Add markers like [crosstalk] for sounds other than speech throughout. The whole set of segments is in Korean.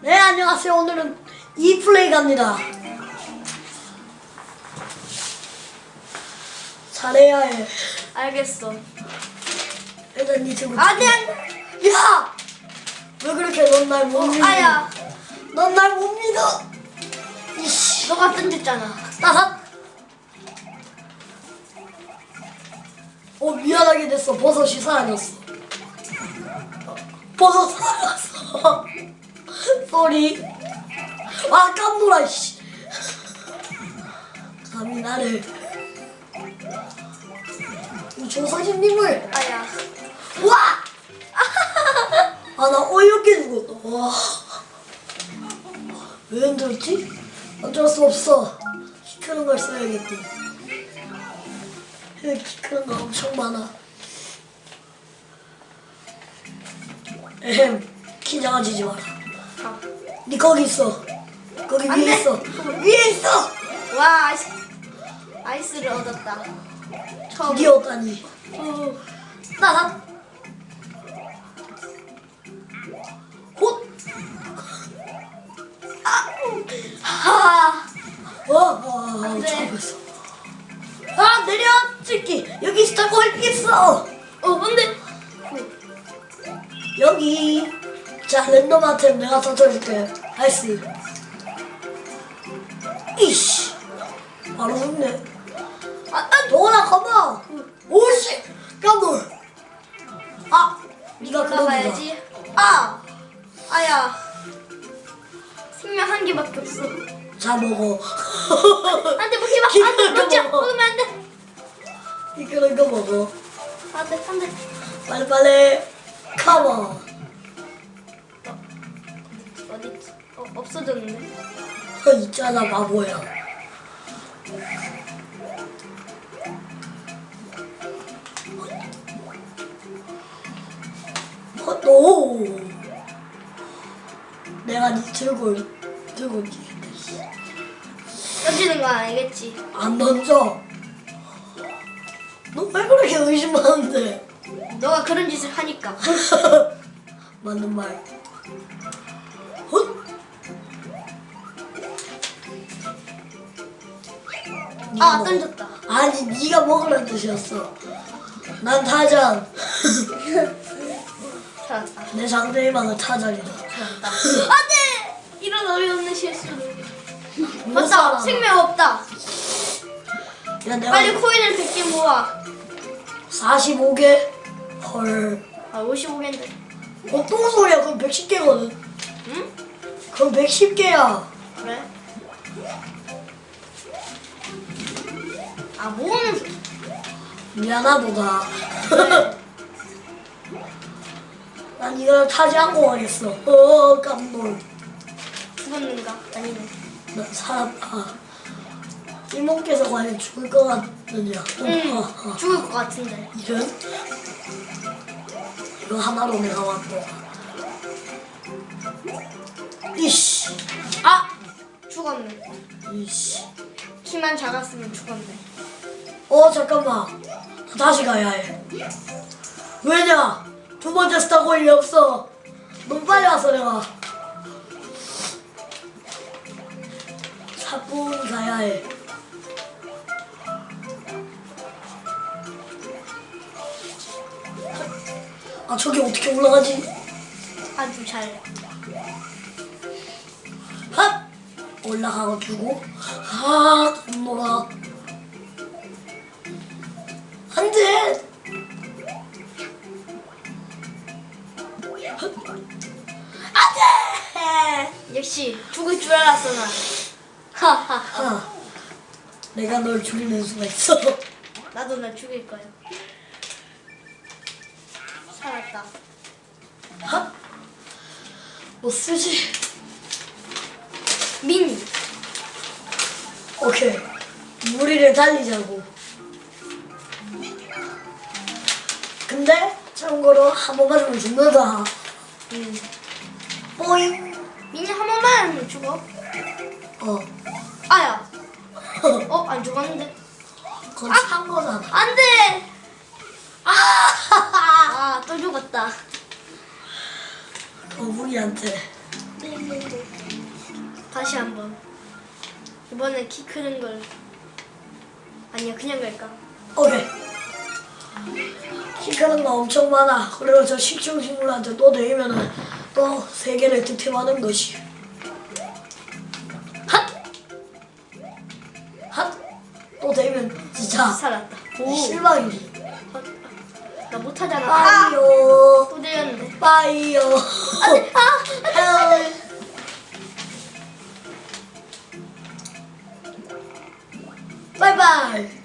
네, 안녕하세요. 오늘은 이 플레이 갑니다. 잘해야 해. 알겠어. 일단 니 친구. 안돼 안돼. 야! 왜 그렇게 넌 날 못 믿어? 아야. 넌 날 못 믿어. 이씨. 너가 던졌잖아. 따삭. 어, 미안하게 됐어. 버섯이 사라졌어. 버섯 사라졌어. 쏘리. 아, 깜놀아, 씨. 감히 나를. 이 조사진님을. 아야. 와! 아, 나 어이없게 죽었다. 와. 왜 흔들었지? 어쩔 수 없어. 키 크는 걸 써야겠지. 여기 키 크는 거 엄청 많아. 에헴, 키 작아지지 마라. 가. 니 거기 있어. 거기 안 위에 돼. 있어. 위에 있어! 와 아이스 아이스를 얻었다. 처음. 니 어다니. 어, 나다. 곧. 하. 어, 어, 안 돼. 잡았어. 아, 내려! 새끼! 여기 스타고 있어! 어 자, 랜덤한테 내가 터뜨릴게. 나이스. 이씨. 바로 죽네. 아, 아 도원아, 가봐! 오씨! 깜놀! 아! 니가. 나가야지. 아 아야. 생명 한 개밖에 없어. 자, 먹어. [laughs] 안돼 먹지 마. 안돼 먹지 마. 먹으면 안 돼. 니 그런 거 먹어. 안돼 안돼. 빨리빨리. 컴온. 어디? 어 없어졌는데. 어, 있잖아, 바보야. 어, 오! 내가 니 들고, 들고 니겠다. 던지는 건 아니겠지. 안 던져. 너 왜 그렇게 의심하는데? 너가 그런 짓을 하니까. [laughs] 맞는 말. 아. 던졌다. 아니 네가 먹으란 뜻이었어. 난 타잔. 찾았다. 내 상대방은 타잔이다. 찾았다. [laughs] 안돼. 이런 어이없는 실수를. 못 맞다. 생명 없다. 야 내가 빨리 코인을 100개 모아. 45개. 헐. 아 55개인데. 어떤 소리야? 그럼 110개거든. 응? 그럼 110개야. 그래? 아 모으는 소- 미안하도다. 그래. 난 이걸 타지 않고 가겠어. 어 깜놀. 죽었는가? 아니네. 나 살았다. 이모께서 과연 죽을 것 같느냐? 응. 어, 어, 어. 죽을 것 같은데. 이런? 이거 하나로 내가 왔고. 이씨. 아 죽었네. 이씨. 키만 작았으면 죽었네. 어 잠깐만. 나 다시 가야 해. 왜냐? 두 번째 스타고 일이 없어. 너무 빨리 왔어 내가. 4분 가야 해. 아 저기 어떻게 올라가지? 아주 잘. 핫! 올라가고 주고 아 놀아 안 돼 안 돼 역시 죽을 줄 알았어 나. 하하하. 아, 내가 널 죽이는 수가 있어 나도 날 죽일 거야. 살았다. 핫! 뭐 쓰지? 미니. 오케이 무리를 달리자고 참고로 한번 맞으면 죽는다 음. 뽀잉 미니 한 번만 죽어. 어 아야. [laughs] 어 안 죽었는데. 그건 찬 거잖아 안 돼. 아! 아 또 [laughs] 죽었다. 거북이한테 네. 다시 한 번. 이번엔 키 크는 걸. 아니야 그냥 갈까? 오케이. 키 크는 거 엄청 많아. 그리고 저 식충식물한테 또 데이면은 또 세계를 득템하는 것이. 핫! 핫! 또 데이면 진짜 살았다. 오. 실망이지. 나 못하잖아. 아! 빠이요. 또 내렸는데. 빠이요. 안돼. 아. 헬. 바이바이.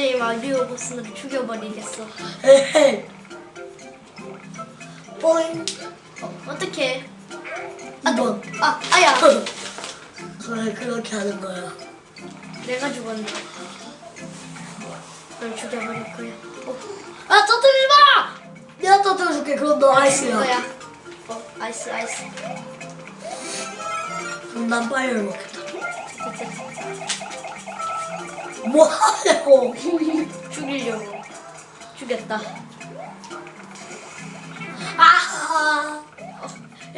셋, BJ 마리오 보스는 죽여버리겠어. 에헤이. 뽀잉. 어떻게? 이번. 아 아야. [laughs] 그래, 그렇게 하는 거야. 내가 죽었네. 널 죽여버릴 거야. 어, 아, 터뜨리지 마! 내가 터뜨려줄게. 그럼 너 아이스야. 거야. 어 아이스 아이스. 그럼 난 빠이를 먹겠다. 뭐 하냐고. 죽이려고. 죽였다. 아!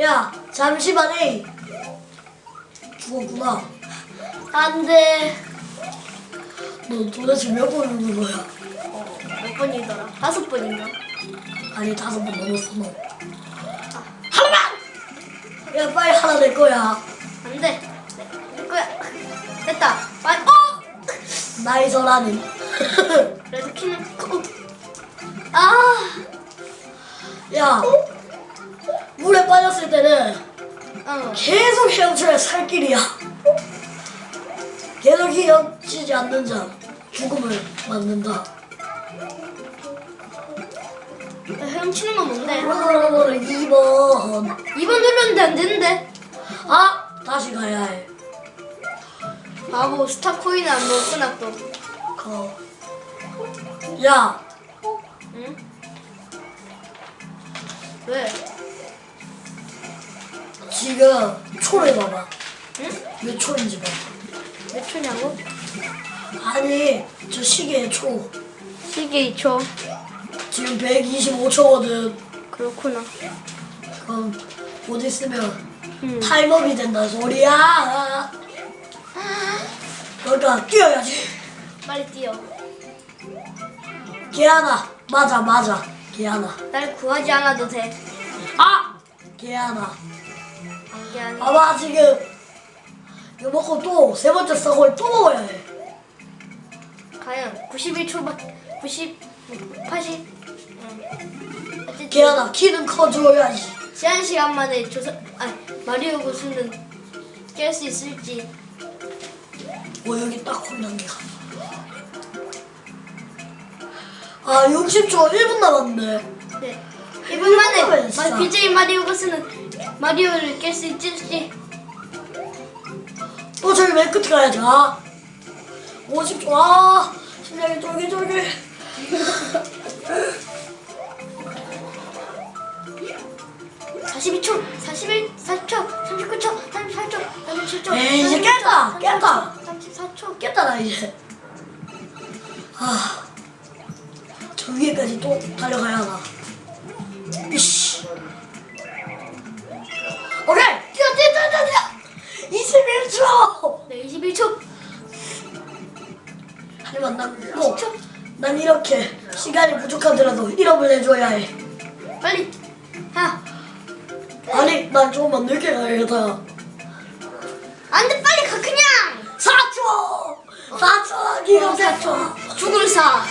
야, 잠시만 해. 죽었구나. 안 돼. 너 도대체 몇번 누른 거야? 어, 몇 번이더라? 다섯 번인가? 아니, 다섯 번 넘었어, 너. 하나만! 야, 빨리 하나 낼 거야. 안 돼. 내, 내 거야. 됐다. 빨리. 어! 나이서라는. 그래도 키는 커. 아! 야, 물에 빠졌을 때는 어. 계속 헤엄쳐야 살 길이야. 계속 헤엄치지 않는 자, 죽음을 맞는다. 헤엄치는 건 뭔데? 2번. 2번 눌렀는데 안 되는데? 아, 다시 가야 해. 바보 스타 코인 안 넣었구나 또. 거. 야, 응? 왜? 지금 초를 봐봐. 응? 몇 초인지 봐. 몇 초냐고? 아니, 저 시계의 초. 시계 2초. 지금 125초거든. 그렇구나. 그럼 곧 있으면 음. 타임업이 된다 소리야. 그러니까 뛰어야지. 빨리 뛰어. 개 하나. 맞아, 맞아. 개 하나. 날 구하지 않아도 돼. 아! 개 하나. 안게 아니. 봐봐, 지금. 이거 먹고 또 세 번째 썩을 또 먹어야 해. 과연 91초밖에 90 80 응. 어쨌든 개 하나. 키는 커줘야지. 제한 시간 만에 조사 아 마리오 고수는 깰 수 있을지 뭐 여기 딱 혼란기가. 아 60초 1분 남았네. 네. 1분 만에. 마, BJ 마리오 고수는 마리오를 깰 수 있을지 또 저기 맨 끝에 가야지. 아 50초. 아 심장이 쫄깃쫄깃. 42초 41 40초 39초 38초 37초 에이, 이제 깼다, 깼다. 34초 깼다 나 이제. 아. 저 위에까지 또 달려가야 하나. 이씨. 오케이. 뛰어 뛰어 뛰어 뛰어. 21초. 네 21초 하지만 난 꼭, 난 이렇게 시간이 부족하더라도 이름을 내줘야 해. 빨리 하 아니, 난 조금만 늦게 가야겠다. 안돼 빨리 가 그냥 4초! 4초! 기가 4초! 죽을 사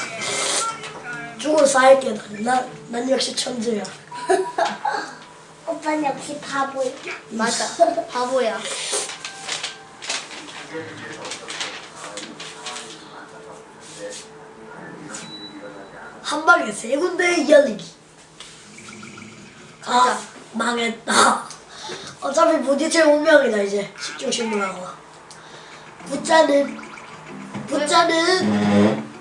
죽을 사할게. 난, 난 역시 천재야. [laughs] 오빠는 역시 바보야. 맞아 바보야 한 방에 세 군데 이어리기. 아, 가자. 망했다. 어차피 부딪힐 운명이다, 이제. 식중식물하고. 부자는, 부자는,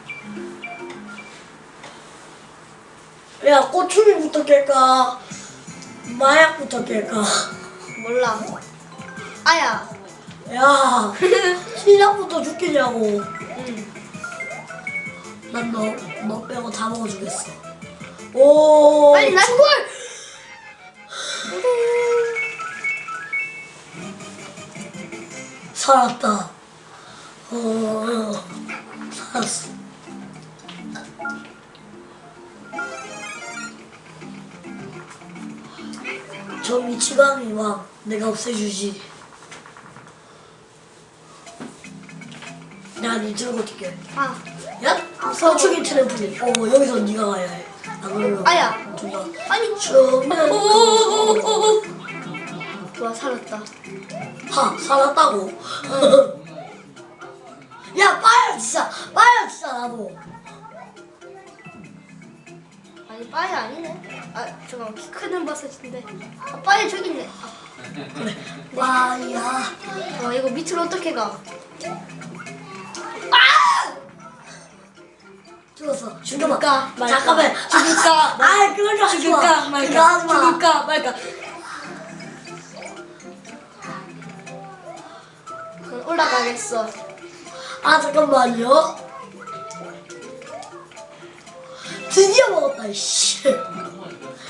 야, 꼬추리부터 깰까? 마약부터 깰까? 몰라 아야 야, 시작부터 죽겠냐고. 응 난 너, 너 빼고 다 먹어주겠어. 오. 빨리 나 골! 살았다. 어, 살았어. 저 미치광이 막 내가 없애주지. 니 들고 뛸게. 아, 야, 서축이 트램플린. 어, 여기서 네가 가야 해. 안 그러면 아야. 둘다 아니. 처음엔 오오오오오. 와 살았다. 하 살았다고. [laughs] 야 빠야 진짜 빠야 진짜 나도. 아니 빠이 아니네. 아 잠깐 키 크는 버섯인데. 아 빠이 저기 있네. 빠야. 와 이거 밑으로 어떻게 가? 죽었어. 죽여봐. 죽을까 말까? 잠깐만. 죽을까 아 그런 거 하지 마. 죽을까 그거 말까? 하지 마. 죽을까 말까? 그럼 올라가겠어. 아 잠깐만요. 드디어 먹었다. 이씨.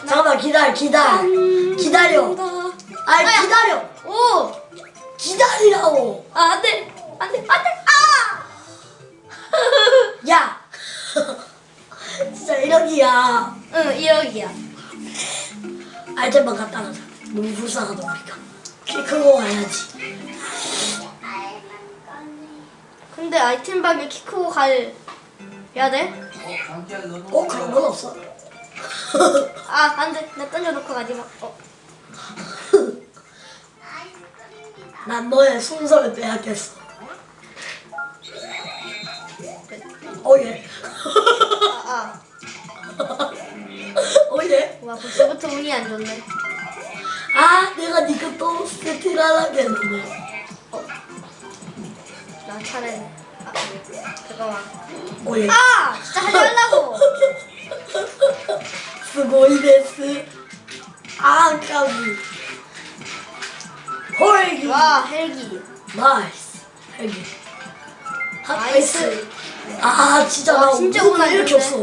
잠깐만 기다려 기다려 기다려. 아 아야. 기다려. 오! 기다리라고. 아, 안 돼! 안 돼! 안 돼! 아! [laughs] 야. [laughs] 진짜 이러기야. 응, 1억이야. 아이템만 갖다 놔자. 너무 불쌍하다 우리가. 키 크고 가야지. 근데 아이템방에 키 크고 갈... 해야 돼? 어 그런 건 없어. [laughs] 아, 안 돼. 나 던져놓고 가지 마. 어. [laughs] 난 너의 순서를 빼앗겼어. 오예. 아, 오예. 아. [laughs] 와, 벌써부터 운이 안 좋네. 아 내가 니가 또 세팅을 하려고 했는데. 아, 잠깐만. 오예. 아! 진짜 하지 말라고! 스고이데스. 아. 와, 헬기. 헬기. 아, 나이스. 아 진짜 와, 나 진짜 운이 운안 이렇게. 없어.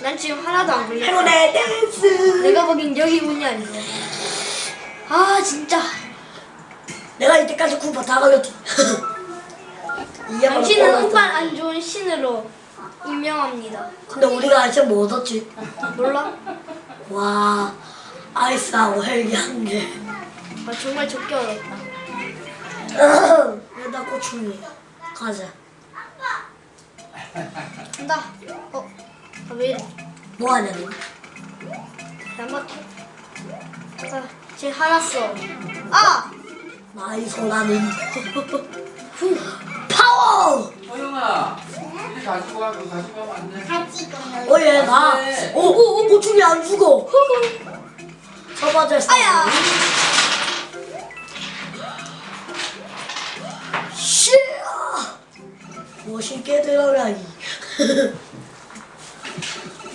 난 지금 하나도 안 굴려. 행운의 댄스. 내가 보기엔 여기 안 좋아. 아, 진짜. 내가 이때까지 쿠파 다 걸렸지. [laughs] 이해가 당신은 뻔하다. 운빨 안 좋은 신으로 임명합니다. 근데 우리가 아이템 뭐 얻었지? 몰라? 와 아이스하고 헬기 한 개. 아, 정말 적게 어렵다. 일단 [laughs] 고충이 가자. 간다. 어? 아, 왜 이래? 뭐 하냐 너? 한번 아, 지금 화났어. 아! 나이 소나는 후 파워. 소영아, 이리 가지고 가, 그거 가지고 가면 안 돼. 오예 나. 오오오 고충이 안 죽어. 첫 번째 스타. 아야! 씨. 멋있게 들어가기. [laughs]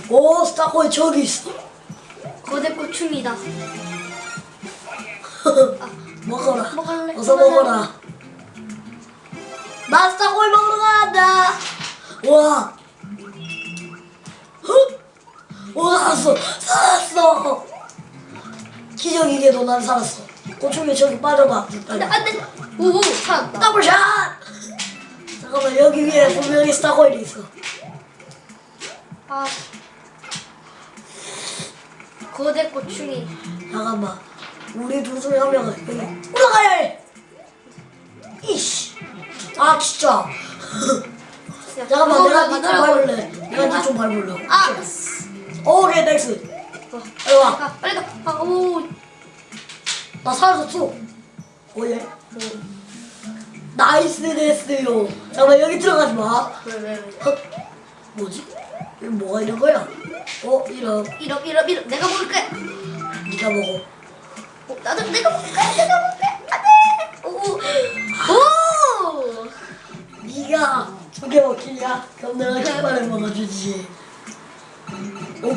오 스타코이 저기 있어. 거대 고충이다. [laughs] 먹어라. 먹을래? 어서 먹어라. 나 스타코이 먹으러 간다. 와. huh? 오 살았어. 살았어. 기적이게도 난 살았어. 고충이 저기 빠져봐. 안 돼, 안 돼! 오오! 살았다. 더블샷. 잠깐만 여기 위에 분명히 스타코일이 있어. 아. 거대 고충이. 잠깐만. 우리 둘 중에 한 명은 여기 올라가야 해. 이씨. 아 진짜. 야, 잠깐만 이거 내가 봐, 니좀. 밟을래. 내가 니좀 밟을래. 아! 오케이. 어, 빨리 와. 가, 빨리 가. 아, 오. 나 사라졌어. 오예. 나이스 됐어요. 잠깐만 여기 들어가지 마. 왜, 왜, 왜. 헛. 뭐지? 여기 뭐가 있는 거야? 어 이런. 이러, 이러, 이러. 내가 먹을게. 네가 먹어. 어, 나도 내가 먹을게. 내가 먹을게. 안 돼. 오. 오. 네가 두개 먹히냐? 그럼 내가 깃발을 먹어주지. 오. 어,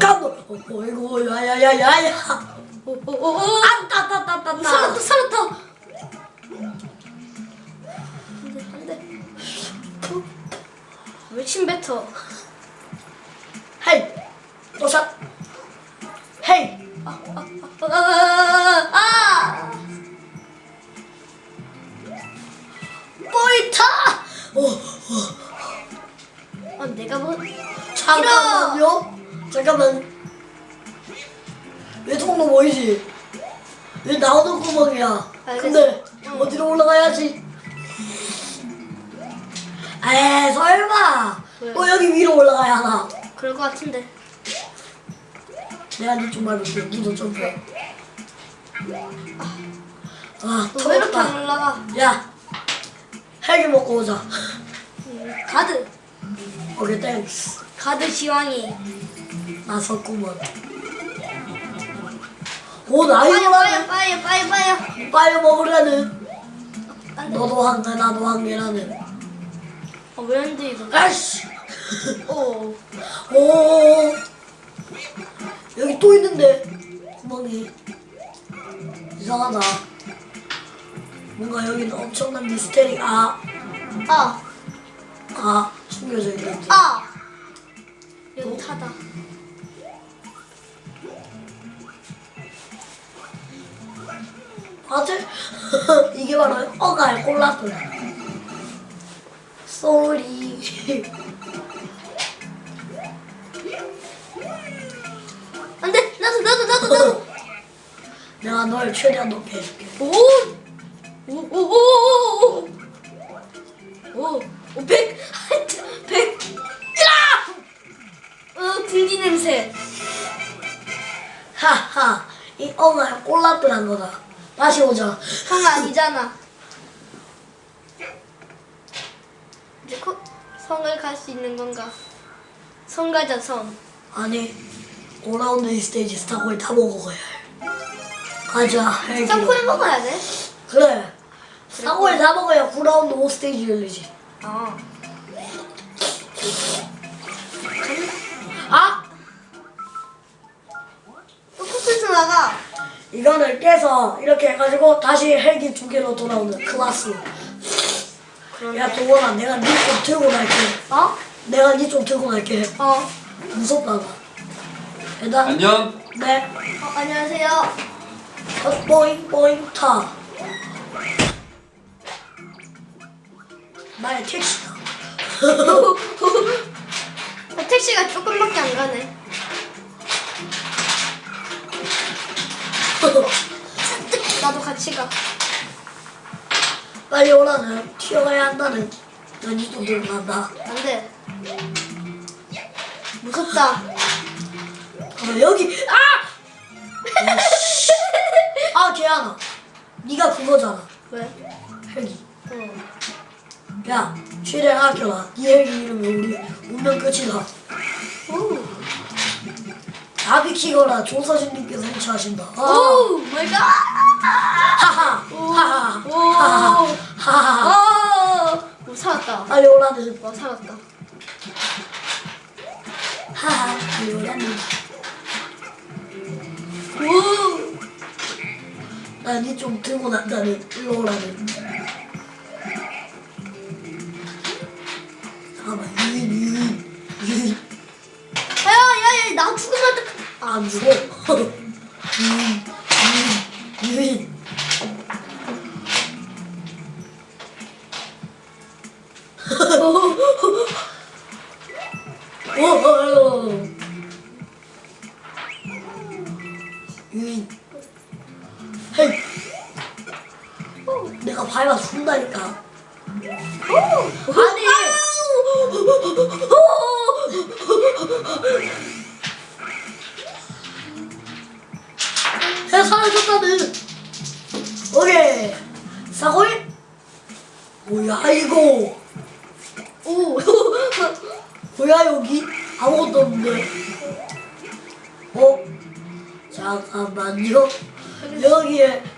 어이구 야야야야야. 오, 오, 오, 오. 안따따따따따. 살았다, 살았다. 안 돼, 안 돼. 왜 침뱉어? 헤이 아! 포인 트! 어, 아, 내가 뭐 잠깐만요. 잠깐만. 왜 통로 보이지? 왜 나오는 구멍이야? 근데 응. 어디로 올라가야지? 에 설마. 왜? 어 여기 위로 올라가야 하나? 그럴 것 같은데. 내가 니좀 밟을게. 니도 점프해. 아, 너 왜 이렇게 안 터졌다. 올라가? 야, 헬기 먹고 오자. 음, 가드. 오케이, 땡스. 가드 지왕이. 나 섰구먼. 오, 나이도 빠여 빠여 빠여 빠여. 빠여 먹으려는. 안 돼. 너도 한 개, 나도 한 개라는. 어, 왜안 돼 이거? 아이씨. 오. 오. 여기 또 있는데. 구멍이. 이상하다. 뭔가 여기는 엄청난 미스테리. 아, 아. 아, 숨겨져 있는지. 아. 여기 타다. 맞아? [laughs] 이게 바로 어갈 꼴라또 쏘리. [laughs] 내가 널 최대한 높게 해줄게. 오. 오 오 오 오 오. 오. 오 백. [laughs] 백. 야! 어 불기 냄새. 하하, 이 어갈 꼴라또란 거다. 다시 오자. 형 아니잖아. 이제 코, 성을 갈 수 있는 건가? 성 가자 성. 아니, 5라운드 이 스테이지 스타코에 다 먹어 가야 해. 헬기로. 스타코에 먹어야 돼? 그래. 스타코에 다 먹어야 9라운드 5 스테이지 열리지. 아. 아! 또 코스에서 나가. 이거를 깨서 이렇게 해가지고 다시 헬기 두 개로 돌아오는 클라스. 야, 동원아, 내가 니 좀 들고 갈게. 어? 내가 니 좀 들고 갈게. 어. 무섭다, 나. 일단, 안녕. 네. 어 안녕하세요. 어, 뽀잉, 뽀잉, 타. 나의 택시다. 어, [laughs] 택시가 조금밖에 안 가네. [laughs] 나도 같이 가. 빨리 오라는, 튀어가야 한다는. 들고 간다. 안 돼. 무섭다. 어, 여기, 아! 야, [laughs] 씨. 아, 개하나. 니가 그거잖아. 왜? 헬기. 어. 야, 최대한 아껴라. 이 헬기 이름이 우리 운명 끝이다. 오. 다 비키거라 조사진님께서 해체하신다. 아. 오 마이 갓. 하하, 하하, 오. 하하, 하하. 어. 오 살았다. 빨리 오라는. 와 살았다. 하하, 빨리 오라는. 오. 난니 좀 들고 난다는. 일로 오라는. 잠깐만. 야야야 나 죽으면. 안 죽어. 유인, 유인. 오, 오, 오.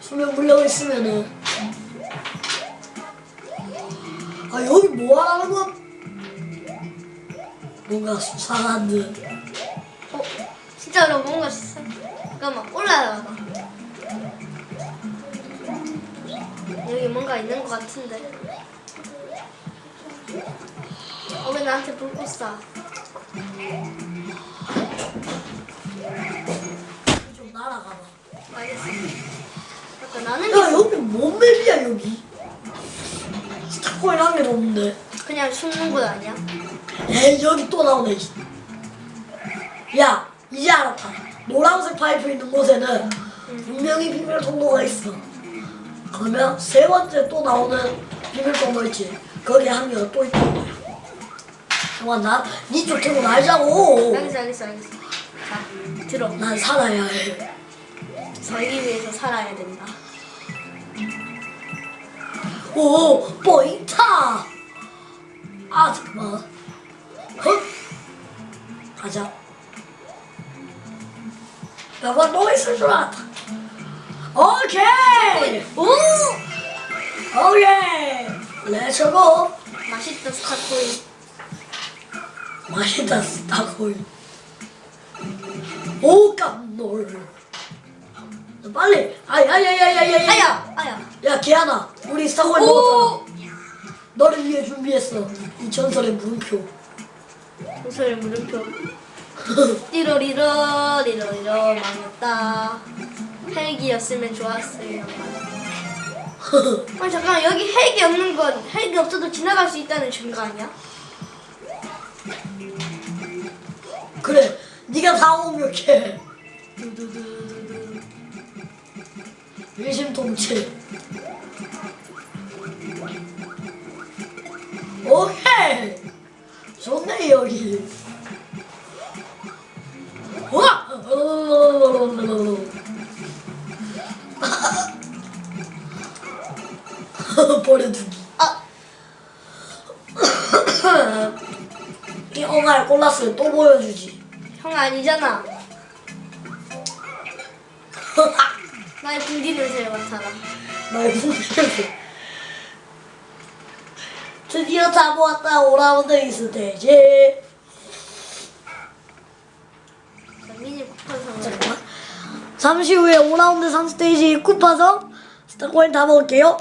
수면 물려 있으면은. 아, 여기 뭐 하라는 거? 뭔가 수상한 듯. 어 진짜로 뭔가 시- 잠깐만 올라가봐. 여기 뭔가 있는 것 같은데. 어, 왜 나한테 불꽃 쏴? 좀 날아가봐. 있어. 나는 야 여기 뭔 맵이야 여기? 자꾸 이런 게 없는데. 그냥 숨는 곳 아니야? 에 여기 또 나오네. 야 이제 알았다. 노란색 파이프 있는 곳에는 분명히 비밀 통로가 있어. 그러면 세 번째 또 나오는 비밀 통로 있지. 거기 한 개가 또 있다. 정말 나 니쪽 들고 날자고 알겠어 알겠어 알겠어. 자 들어. 난 살아야 해. 저기 위해서 살아야 된다. 오, 포인트! 아, 잠깐만. 헛! 가자. 너가 또 있을 줄 알았다. 오케이! 오! 오케이! 렛츠고! 맛있다 스타코인. 맛있다, 스타코인. 오, 깜놀. 빨리! 아야야야야야야! 아야 아야. 야, 개하나! 우리 오! 먹었잖아. 너를 위해 준비했어. 이 전설의 물음표. 무소리 물음표. [laughs] 띠로리로 리로리로 망했다. 헬기였으면 좋았어요. [laughs] 아니 잠깐 여기 헬기 없는 건 헬기 없어도 지나갈 수 있다는 증거 아니야? 그래, 네가 다 오명해. 두두두두두. 일심동체. 오케이. 좋네 여기. 와. [laughs] 버려두기. 아이 엉알 골랐어요. 또 보여주지. 형 아니잖아. [laughs] 나의 분기 냄새를 맡아라. 나의 궁금해. 드디어 다 모았다. 오라운드 이스 대지. 자, 미니 쿠팡 상자. 잠깐만. 잠시 후에 5라운드 3스테이지 쿠파서 스타코인 다 먹을게요.